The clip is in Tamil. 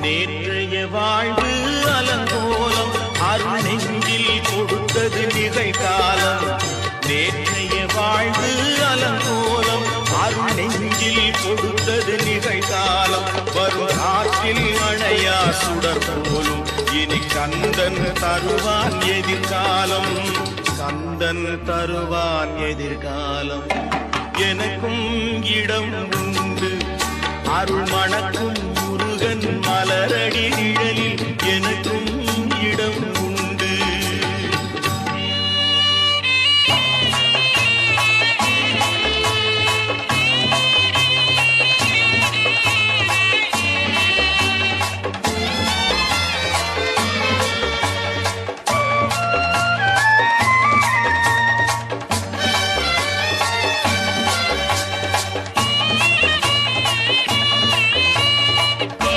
நேற்றைய வாழ்வு அலங்கோலம் அருணெங்கில் கொடுத்தது நிகழ்காலம். நேற்றைய வாழ்வு அலங்கோலம் அருணெங்கில் கொடுத்தது நிகழ்காலம். வரும் காற்றில் மழையா சுடர் போலும் இனி கந்தன் தருவான் எதிர்காலம். கந்தன் தருவான் எதிர்காலம். எனக்கும் இடம் உண்டு. அருள் மணக்கும் மலர்